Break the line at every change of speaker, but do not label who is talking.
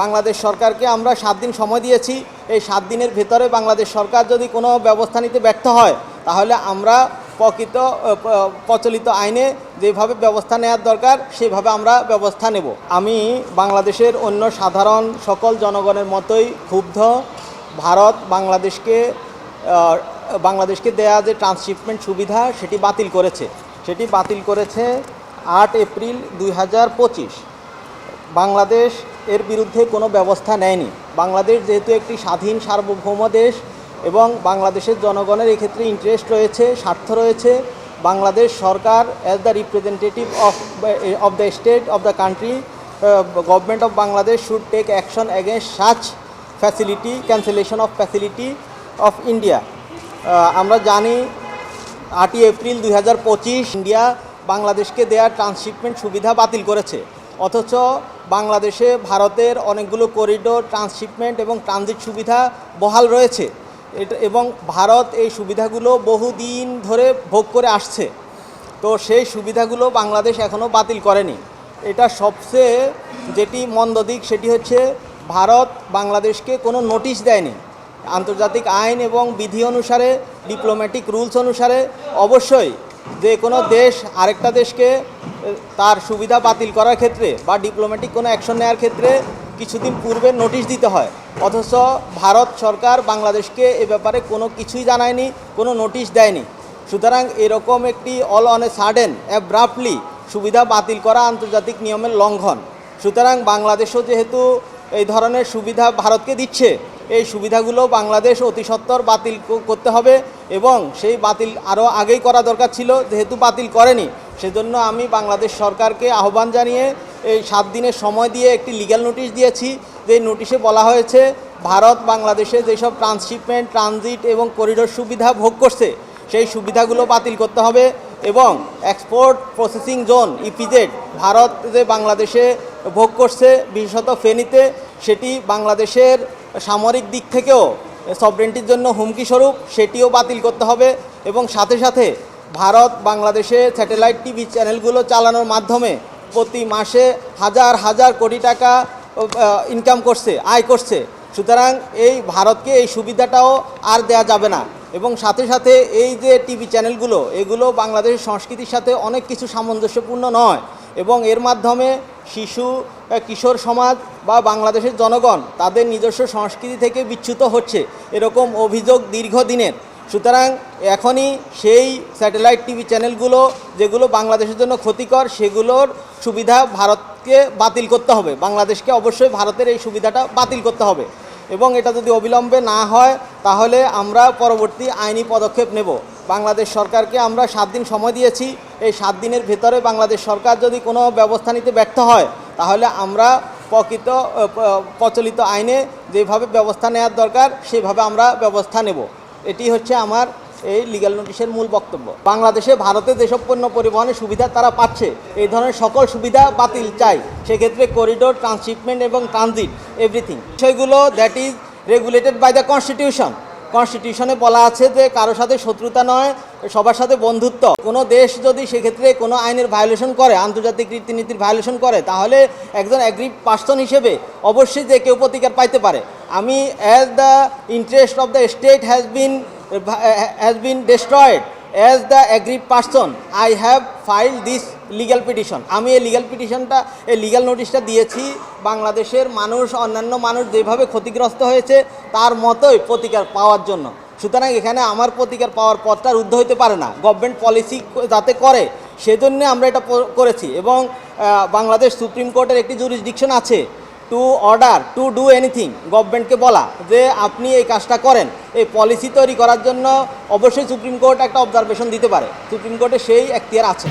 বাংলাদেশ সরকারকে আমরা সাত দিন সময় দিয়েছি। এই সাত দিনের ভেতরে বাংলাদেশ সরকার যদি কোনো ব্যবস্থা নিতে ব্যর্থ হয়, তাহলে আমরা প্রকৃত, প্রচলিত আইনে যেভাবে ব্যবস্থা নেওয়ার দরকার, সেভাবে আমরা ব্যবস্থা নেব। আমি বাংলাদেশের অন্য সাধারণ সকল জনগণের মতোই ক্ষুব্ধ। ভারত বাংলাদেশকে বাংলাদেশকে দেয়া যে ট্রান্সশিপমেন্ট সুবিধা, সেটি বাতিল করেছে। সেটি বাতিল করেছে আট এপ্রিল দুই হাজার পঁচিশ। বাংলাদেশ এর বিরুদ্ধে কোনো ব্যবস্থা নেয়নি। বাংলাদেশ যেহেতু একটি স্বাধীন সার্বভৌম দেশ এবং বাংলাদেশের জনগণের এক্ষেত্রে ইন্টারেস্ট রয়েছে, স্বার্থ রয়েছে, বাংলাদেশ সরকার as the representative of of the state of the country government of Bangladesh should take action against such facility cancellation of facility of India আমরা জানি, আটই এপ্রিল দুই হাজার পঁচিশ ইন্ডিয়া বাংলাদেশকে দেওয়া ট্রান্সশিপমেন্ট সুবিধা বাতিল করেছে। অথচ বাংলাদেশে ভারতের অনেকগুলো করিডোর ট্রান্সশিপমেন্ট এবং ট্রানজিট সুবিধা বহাল রয়েছে। এটা এবং ভারত এই সুবিধাগুলো বহুদিন ধরে ভোগ করে আসছে। তো সেই সুবিধাগুলো বাংলাদেশ এখনও বাতিল করেনি। এটা সবচেয়ে যেটি মন্দ দিক সেটি হচ্ছে ভারত বাংলাদেশকে কোনো নোটিশ দেয়নি। আন্তর্জাতিক আইন এবং বিধি অনুসারে ডিপ্লোম্যাটিক রুলস অনুসারে অবশ্যই যে কোনো দেশ, আরেকটা দেশকে তার সুবিধা বাতিল করার ক্ষেত্রে বা ডিপ্লোম্যাটিক কোনো অ্যাকশন নেওয়ার ক্ষেত্রে কিছুদিন পূর্বে নোটিশ দিতে হয়। অথচ ভারত সরকার বাংলাদেশকে এ ব্যাপারে কোনো কিছুই জানায়নি, কোনো নোটিশ দেয়নি। সুতরাং এরকম একটি all on a sudden abruptly সুবিধা বাতিল করা আন্তর্জাতিক নিয়মের লঙ্ঘন। সুতরাং বাংলাদেশও যেহেতু এই ধরনের সুবিধা ভারতকে দিচ্ছে। এই সুবিধাগুলো বাংলাদেশ অতি বাতিল করতে হবে এবং সেই বাতিল আরও আগেই করা দরকার ছিল, যেহেতু বাতিল করেনি। সেজন্য আমি বাংলাদেশ সরকারকে আহ্বান জানিয়ে এই সাত দিনের সময় দিয়ে একটি লিগ্যাল নোটিশ দিয়েছি। যে নোটিশে বলা হয়েছে, ভারত বাংলাদেশে যেসব ট্রান্সশিপমেন্ট, ট্রানজিট এবং করিডোর সুবিধা ভোগ করছে, সেই সুবিধাগুলো বাতিল করতে হবে এবং export processing zone, EPZ, Bharat যে বাংলাদেশে ভোগ করছে বিশেষত ফেনীতে, সেটি বাংলাদেশের সামরিক দিক থেকেও সবরেন্টির জন্য হুমকি স্বরূপ, সেটিও বাতিল করতে হবে এবং সাথে সাথে ভারত বাংলাদেশে স্যাটেলাইট টিভি চ্যানেলগুলো চালানোর মাধ্যমে প্রতি মাসে হাজার হাজার কোটি টাকা ইনকাম করছে, আয় করছে। সুতরাং এই ভারতকে এই সুবিধাটাও আর দেয়া যাবে না এবং সাথে সাথে এই যে টিভি চ্যানেলগুলো এগুলো বাংলাদেশের সংস্কৃতির সাথে অনেক কিছু সামঞ্জস্যপূর্ণ নয় এবং এর মাধ্যমে শিশু কিশোর সমাজ বা বাংলাদেশের জনগণ তাদের নিজস্ব সংস্কৃতি থেকে বিচ্যুত হচ্ছে। এরকম অভিযোগ দীর্ঘদিনের। সুতরাং এখনই সেই স্যাটেলাইট টিভি চ্যানেলগুলো যেগুলো বাংলাদেশের জন্য ক্ষতিকর, সেগুলোর সুবিধা ভারতকে বাতিল করতে হবে। বাংলাদেশকে অবশ্যই ভারতের এই সুবিধাটা বাতিল করতে হবে। এবং এটা যদি অবিলম্বে না হয়, তাহলে আমরা পরবর্তী আইনি পদক্ষেপ নেব। বাংলাদেশ সরকারকে আমরা সাত দিন সময় দিয়েছি। এই সাত দিনের ভেতরে বাংলাদেশ সরকার যদি কোনো ব্যবস্থা নিতে ব্যর্থ হয়, তাহলে আমরা প্রকৃত প্রচলিত আইনে যেভাবে ব্যবস্থা নেওয়ার দরকার, সেভাবে আমরা ব্যবস্থা নেব। এটি হচ্ছে আমার এই লিগ্যাল নোটিশের মূল বক্তব্য। বাংলাদেশে ভারতে যেসব পণ্য পরিবহনের সুবিধা তারা পাচ্ছে, এই ধরনের সকল সুবিধা বাতিল চাই। সেক্ষেত্রে করিডোর ট্রান্সশিপমেন্ট এবং ট্রানজিট এভরিথিং বিষয়গুলো that is regulated by the constitution কনস্টিটিউশনে বলা আছে যে কারোর সাথে শত্রুতা নয়, সবার সাথে বন্ধুত্ব। কোনো দেশ যদি সেক্ষেত্রে কোনো আইনের ভায়োলেশন করে, আন্তর্জাতিক রীতিনীতির ভায়োলেশন করে, তাহলে একজন অ্যাগ্রিড পার্সন হিসেবে অবশ্যই যে কেউ প্রতিকার পাইতে পারে। আমি as the interest of the state has been has been destroyed as the aggrieved person I have file this legal petition আমি এই লিগ্যাল পিটিশনটা এই লিগ্যাল নোটিশটা দিয়েছি। বাংলাদেশের মানুষ, অন্যান্য মানুষ যেভাবে ক্ষতিগ্রস্ত হয়েছে, তার মতোই প্রতিকার পাওয়ার জন্য। সুতরাং এখানে আমার প্রতিকার পাওয়ার পথটা রুদ্ধ হতে পারে না। গভর্নমেন্ট পলিসি যাতে করে, সেজন্য আমরা এটা করেছি। এবং বাংলাদেশ সুপ্রিম কোর্টের একটি জুরিসডিকশন আছে। To order to do anything গভর্নমেন্টকে বলা যে আপনি এই কাজটা করেন। এই পলিসি তৈরি করার জন্য অবশ্যই সুপ্রিম কোর্ট একটা অবজারভেশন দিতে পারে। সুপ্রিম কোর্টে সেই এখতিয়ার আছে।